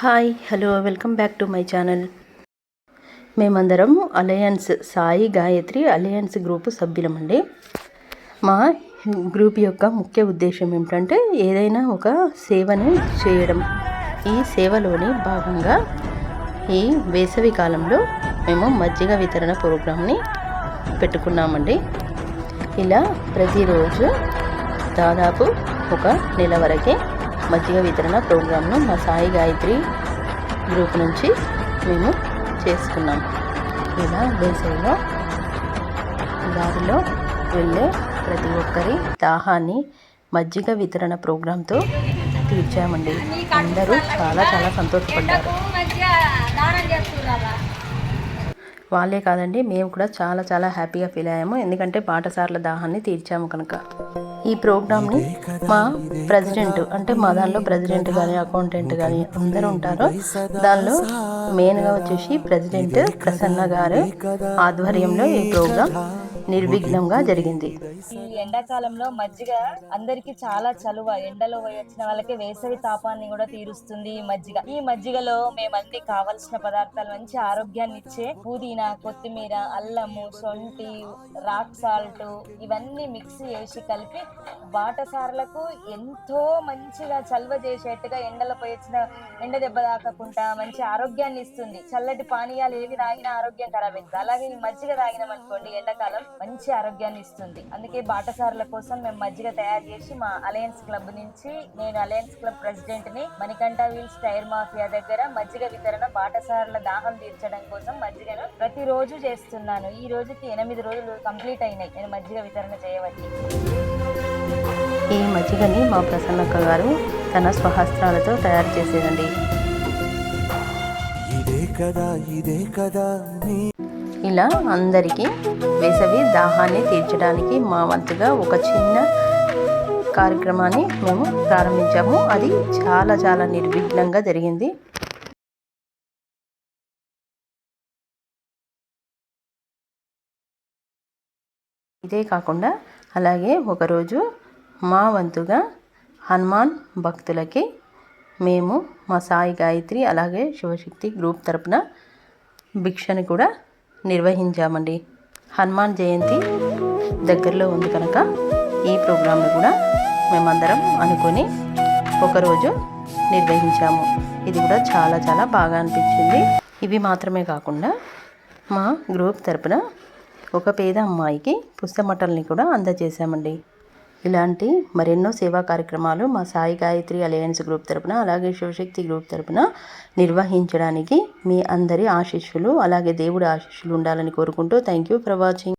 Hi hello welcome back to my channel. మేమందరం alliance Sai Gayatri alliance group సభ్యులమండి. మా group యొక్క ముఖ్య ఉద్దేశం ఏమిటంటే ఏదైనా ఒక సేవను చేయడం. ఈ సేవలోని భాగంగా ఈ వేసవి కాలంలో మేము మజ్జిగ వితరణ ప్రోగ్రామ్ని పెట్టుకున్నామండి. ఇలా ప్రతిరోజు దాదాపు ఒక నెల వరకే మజ్జిగ వితరణ ప్రోగ్రామ్ను మా సాయి గాయత్రి గ్రూప్ నుంచి మేము చేసుకున్నాం. ఇలా వేసవిలో దారిలో వెళ్ళే ప్రతి ఒక్కరి దాహాన్ని మజ్జిగ వితరణ ప్రోగ్రాంతో తీర్చామండి. అందరూ చాలా చాలా సంతోషపడ్డారు. వాళ్ళే కాదండి మేము కూడా చాలా చాలా హ్యాపీగా ఫీల్ అయ్యాము. ఎందుకంటే పాఠశాల దాహాన్ని తీర్చాము కనుక. ఈ ప్రోగ్రామ్ని మా ప్రెసిడెంట్ అంటే మా దానిలో ప్రెసిడెంట్ కానీ అకౌంటెంట్ కానీ అందరూ ఉంటారు. దానిలో మెయిన్గా వచ్చేసి ప్రెసిడెంట్ ప్రసన్న గారు ఆధ్వర్యంలో ఈ ప్రోగ్రాం. నిర్విఘ్నంగా జరిగింది. ఈ ఎండాకాలంలో మజ్జిగ అందరికి చాలా చలువ. ఎండలో వచ్చిన వాళ్ళకి వేసవి తాపాన్ని కూడా తీరుస్తుంది ఈ మజ్జిగ. ఈ మజ్జిగలో మేమన్నీ కావలసిన పదార్థాలు మంచి ఆరోగ్యాన్ని ఇచ్చే పుదీనా కొత్తిమీర అల్లము సొంటి రాక్ సాల్ట్ ఇవన్నీ మిక్స్ చేసి కలిపి బాటసారులకు ఎంతో మంచిగా చలువ చేసేట్టుగా ఎండలో వచ్చిన ఎండ దెబ్బ తాకకుండా మంచి ఆరోగ్యాన్ని ఇస్తుంది. చల్లటి పానీయాలు ఏవి తాగినా ఆరోగ్యం ఖరాబ్ అవుతుంది అలాగే ఈ మజ్జిగ తాగినాం అనుకోండి ఎండాకాలం మంచి ఆరోగ్యాన్ని ఇస్తుంది. అందుకే బాటసారుల కోసం మేము మజ్జిగ తయారు చేసి మా అలయన్స్ క్లబ్ నుంచి నేను అలయన్స్ క్లబ్ ప్రెసిడెంట్ని మణికంఠ వీల్స్ టైర్ మాఫియా దగ్గర మజ్జిగ వితరణ బాటసారుల దాహం తీర్చడం కోసం మజ్జిగను ప్రతిరోజు చేస్తున్నాను. ఈ రోజుకి ఎనిమిది రోజులు కంప్లీట్ అయినాయి. నేను మజ్జిగ వితరణ చేయబట్టి. ఈ మజ్జిగని మా ప్రసన్నక్క గారు తన స్వహస్త్రాలతో తయారు చేసేదండి. ఇదే కదా ఇదే కదా ఇలా అందరికీ వేసవి దాహాన్ని తీర్చడానికి మా వంతుగా ఒక చిన్న కార్యక్రమాన్ని మేము ప్రారంభించాము. అది చాలా చాలా నిర్విఘ్నంగా జరిగింది. ఇదే కాకుండా అలాగే ఒకరోజు మా వంతుగా హనుమాన్ భక్తులకి మేము మా సాయి గాయత్రి అలాగే శివశక్తి గ్రూప్ తరపున భిక్షని కూడా నిర్వహించామండి. హనుమాన్ జయంతి దగ్గరలో ఉంది కనుక ఈ ప్రోగ్రాంను కూడా మేమందరం అనుకొని ఒకరోజు నిర్వహించాము. ఇది కూడా చాలా చాలా బాగా అనిపించింది. ఇవి మాత్రమే కాకుండా మా గ్రూప్ తరపున ఒక పేద అమ్మాయికి పుస్తమటల్ని కూడా అందజేశామండి. ఇలాంటి మరెన్నో సేవా కార్యక్రమాలు మా సాయి గాయత్రి అలయన్స్ గ్రూప్ తరపున అలాగే శివశక్తి గ్రూప్ తరపున నిర్వహించడానికి మీ అందరి ఆశీస్సులు అలాగే దేవుడి ఆశీస్సులు ఉండాలని కోరుకుంటూ థ్యాంక్ యూ ఫర్ వాచింగ్.